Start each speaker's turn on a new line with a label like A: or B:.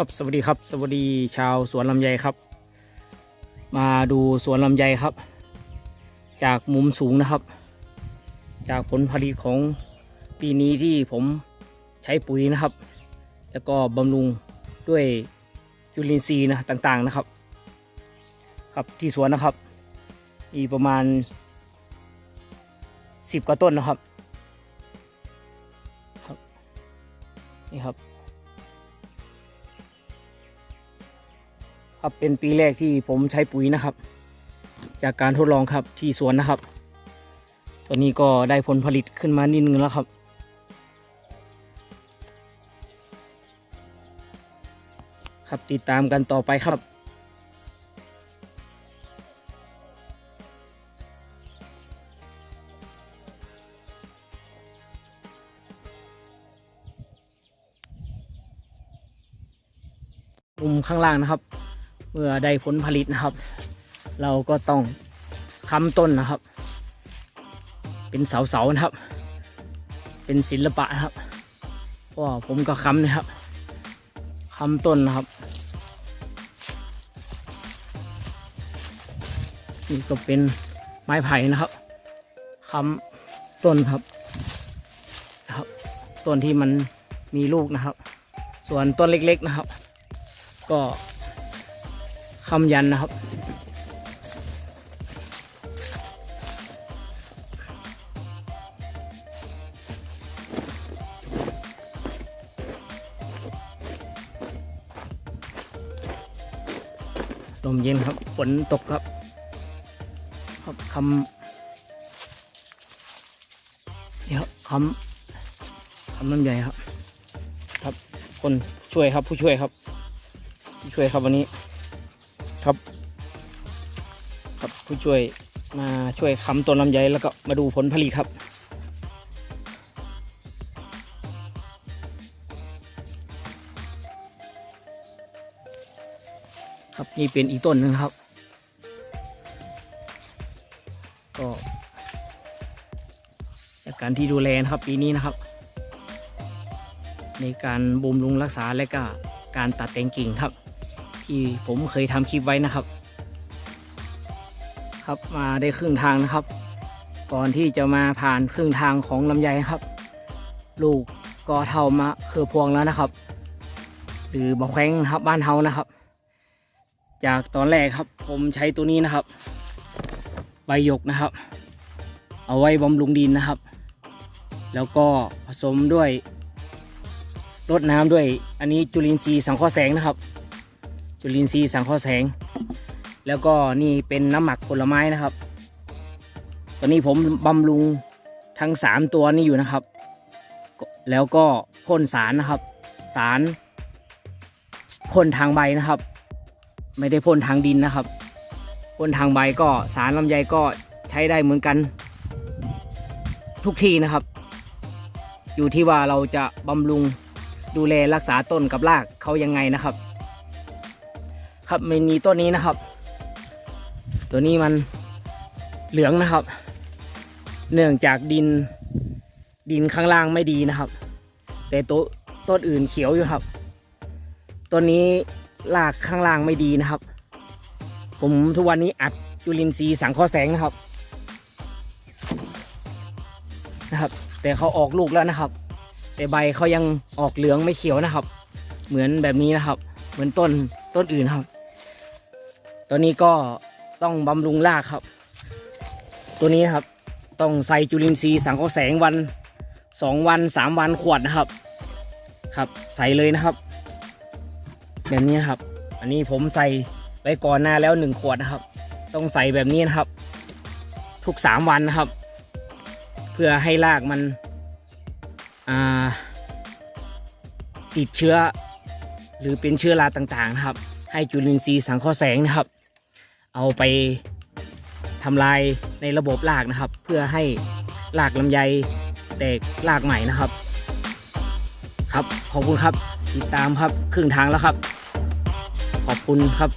A: ครับสวัสดีครับสวัสดีชาวสวนลำไยครับ มาดูสวนลำไยครับ จากมุมสูงนะครับ จากผลผลิตของปีนี้ที่ผมใช้ปุ๋ยนะครับ แล้วก็บำรุงด้วยจุลินทรีย์นะต่างๆนะครับ ครับที่สวนนะครับ มีประมาณสิบกว่าต้นนะครับครับนี่ครับ ครับเป็นปีแรกที่ผมใช้ปุ๋ยนะครับ จากการทดลองครับที่สวนนะครับ ตอนนี้ก็ได้ผลผลิตขึ้นมานิดนึงแล้วครับ ครับติดตามกันต่อไปครับมุมข้างล่างนะครับ มื่อได้ผลผลิตนะครับ เราก็ต้องค้ำต้นนะครับ เป็นเสาๆนะครับ เป็นศิลปะนะครับเพราะว่าผมก็ค้ำนะครับค้ำต้นนะครับนี่ก็เป็นไม้ไผ่นะครับค้ำต้นครับนะครับ ต้นที่มันมีลูกนะครับ ส่วนต้นเล็กๆนะครับ ก็ คำยันนะครับ ลมเย็นครับ ฝนตกครับ ครับคำนี่ครับคำคำน้ำใหญ่ครับ ครับ คนช่วยครับผู้ช่วยครับผู้ช่วยครับวันนี้ ครับ ครับผู้ช่วยมาช่วยค้ำต้นลำไยแล้วก็มาดูผลผลิตครับครับนี่เป็นอีกต้นหนึ่งครับ ก็จากการที่ดูแลนะครับปีนี้นะครับ ในการบ่มรุงรักษาและก็การตัดแต่งกิ่งครับ ที่ผมเคยทำคลิปไว้นะครับ ครับมาได้ครึ่งทางนะครับ ก่อนที่จะมาผ่านครึ่งทางของลำไยครับ ลูกก็เท่ามาคือพวงแล้วนะครับ หรือบะแควงครับบ้านเฮานะครับ จากตอนแรกครับ ผมใช้ตัวนี้นะครับ ใบหยกนะครับ เอาไว้บำรุงดินนะครับ แล้วก็ผสมด้วยรดน้ำด้วยอันนี้จุลินทรีย์สังเคราะห์แสงนะครับ จุลินทรีย์สังเคราะห์แสง แล้วก็นี่เป็นน้ำหมักผลไม้นะครับ ตอนนี้ผมบำรุงทั้งสามตัวนี้อยู่นะครับ แล้วก็พ่นสารนะครับ สารพ่นทางใบนะครับ ไม่ได้พ่นทางดินนะครับพ่นทางใบก็สารลำไยก็ใช้ได้เหมือนกันทุกที่นะครับ อยู่ที่ว่าเราจะบำรุงดูแลรักษาต้นกับรากเขายังไงนะครับ ครับมันมีต้นนี้นะครับ ตัวนี้มันเหลืองนะครับ เนื่องจากดินดินข้างล่างไม่ดีนะครับ แต่ตัวต้นอื่นเขียวอยู่ครับ ต้นนี้รากข้างล่างไม่ดีนะครับ ผมทุกวันนี้อัดจุลินทรีย์สังเคราะห์แสงนะครับนะครับ แต่เขาออกลูกแล้วนะครับ แต่ใบเขายังออกเหลืองไม่เขียวนะครับ เหมือนแบบนี้นะครับ เหมือนต้นต้นอื่นครับ ตัวนี้ก็ต้องบำรุงรากครับ ตัวนี้นะครับ ต้องใส่จุลินทรีย์สังเคราะห์แสงวันสองวันสามวันขวดนะครับ ครับใส่เลยนะครับแบบนี้นะครับ อันนี้ผมใส่ไว้ก่อนหน้าแล้วหนึ่งขวดนะครับ ต้องใส่แบบนี้นะครับ ทุกสามวันนะครับ เพื่อให้รากมันติดเชื้อ หรือเป็นเชื้อราต่างๆนะครับ ให้จุลินทรีย์สังเคราะห์แสงนะครับ เอาไปทำลายในระบบรากนะครับ เพื่อให้รากลำไยแตกรากใหม่นะครับ ครับขอบคุณครับติดตามครับครึ่งทางแล้วครับ ขอบคุณครับ